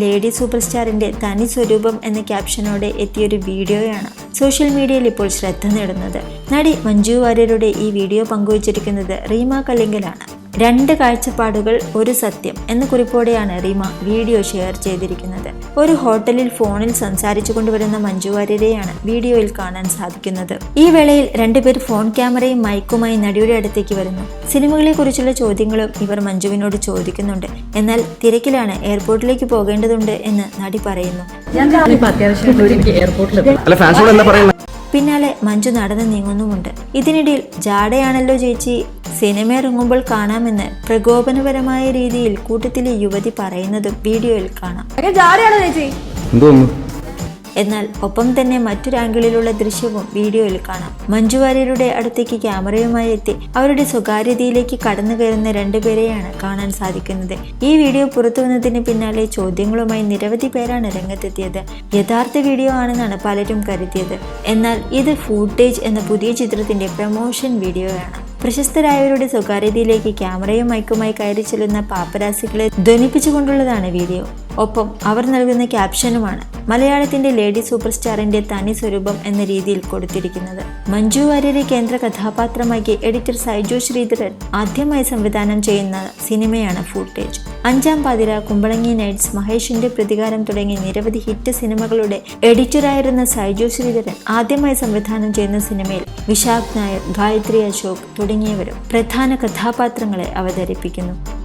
Lady super സ്റ്റാറിന്റെ തനി സ്വരൂപം എന്ന ക്യാപ്ഷനോടെ എത്തിയൊരു വീഡിയോയാണ് സോഷ്യൽ മീഡിയയിൽ ഇപ്പോൾ ശ്രദ്ധ നേടുന്നത്. നടി മഞ്ജു വാര്യരുടെ ഈ വീഡിയോ പങ്കുവച്ചിരിക്കുന്നത് റീമ കല്ലിങ്കലാണ്. രണ്ട് കാഴ്ചപ്പാടുകൾ ഒരു സത്യം എന്ന കുറിപ്പോടെയാണ് റീമ വീഡിയോ ഷെയർ ചെയ്തിരിക്കുന്നത്. ഒരു ഹോട്ടലിൽ ഫോണിൽ സംസാരിച്ചു കൊണ്ടുവരുന്ന മഞ്ജു വാര്യരെയാണ് വീഡിയോയിൽ കാണാൻ സാധിക്കുന്നത്. ഈ വേളയിൽ രണ്ടുപേർ ഫോൺ ക്യാമറയും മൈക്കുമായി നടിയുടെ അടുത്തേക്ക് വരുന്നു. സിനിമകളെ കുറിച്ചുള്ള ചോദ്യങ്ങളും ഇവർ മഞ്ജുവിനോട് ചോദിക്കുന്നുണ്ട്. എന്നാൽ തിരക്കിലാണ് എയർപോർട്ടിലേക്ക് പോകേണ്ടതുണ്ട് എന്ന് നടി പറയുന്നു. പിന്നാലെ മഞ്ജു നടന്നു നീങ്ങുന്നുമുണ്ട്. ഇതിനിടയിൽ ജാടയാണല്ലോ ചേച്ചി സിനിമ ഇറങ്ങുമ്പോൾ കാണാമെന്ന് പ്രകോപനപരമായ രീതിയിൽ കൂട്ടത്തിലെ യുവതി പറയുന്നതും വീഡിയോയിൽ കാണാം. ജാടയാണോ ചേച്ചി? എന്തോന്നു? എന്നാൽ ഒപ്പം തന്നെ മറ്റൊരു ആംഗിളിലുള്ള ദൃശ്യവും വീഡിയോയിൽ കാണാം. മഞ്ജുവാര്യരുടെ അടുത്തേക്ക് ക്യാമറയുമായി എത്തി അവരുടെ സ്വകാര്യതയിലേക്ക് കടന്നു കയറുന്ന രണ്ടുപേരെയാണ് കാണാൻ സാധിക്കുന്നത്. ഈ വീഡിയോ പുറത്തു വന്നതിന് പിന്നാലെ ചോദ്യങ്ങളുമായി നിരവധി പേരാണ് രംഗത്തെത്തിയത്. യഥാർത്ഥ വീഡിയോ ആണെന്നാണ് പലരും കരുതിയത്. എന്നാൽ ഇത് ഫൂട്ടേജ് എന്ന പുതിയ ചിത്രത്തിന്റെ പ്രമോഷൻ വീഡിയോയാണ്. പ്രശസ്തരായവരുടെ സ്വകാര്യതയിലേക്ക് ക്യാമറയും മൈക്കുമായി കയറി ചെല്ലുന്ന പാപ്പരാസികളെ ധ്വനിപ്പിച്ചുകൊണ്ടുള്ളതാണ് വീഡിയോ. ഒപ്പം അവർ നൽകുന്ന ക്യാപ്ഷനുമാണ് മലയാളത്തിന്റെ ലേഡി സൂപ്പർ സ്റ്റാറിന്റെ തനി സ്വരൂപം എന്ന രീതിയിൽ കൊടുത്തിരിക്കുന്നത്. മഞ്ജു വാര്യരെ കേന്ദ്ര കഥാപാത്രമാക്കി എഡിറ്റർ സൈജു ശ്രീധരൻ ആദ്യമായി സംവിധാനം ചെയ്യുന്ന സിനിമയാണ് ഫൂട്ടേജ്. അഞ്ചാം പാതിര കുമ്പളങ്ങി നൈറ്റ്സ് മഹേഷിന്റെ പ്രതികാരം തുടങ്ങി നിരവധി ഹിറ്റ് സിനിമകളുടെ എഡിറ്ററായിരുന്ന സൈജു ശ്രീധരൻ ആദ്യമായി സംവിധാനം ചെയ്യുന്ന സിനിമയിൽ വിശാഖ് നായർ ഗായത്രി അശോക് തുടങ്ങിയവരും പ്രധാന കഥാപാത്രങ്ങളെ അവതരിപ്പിക്കുന്നു.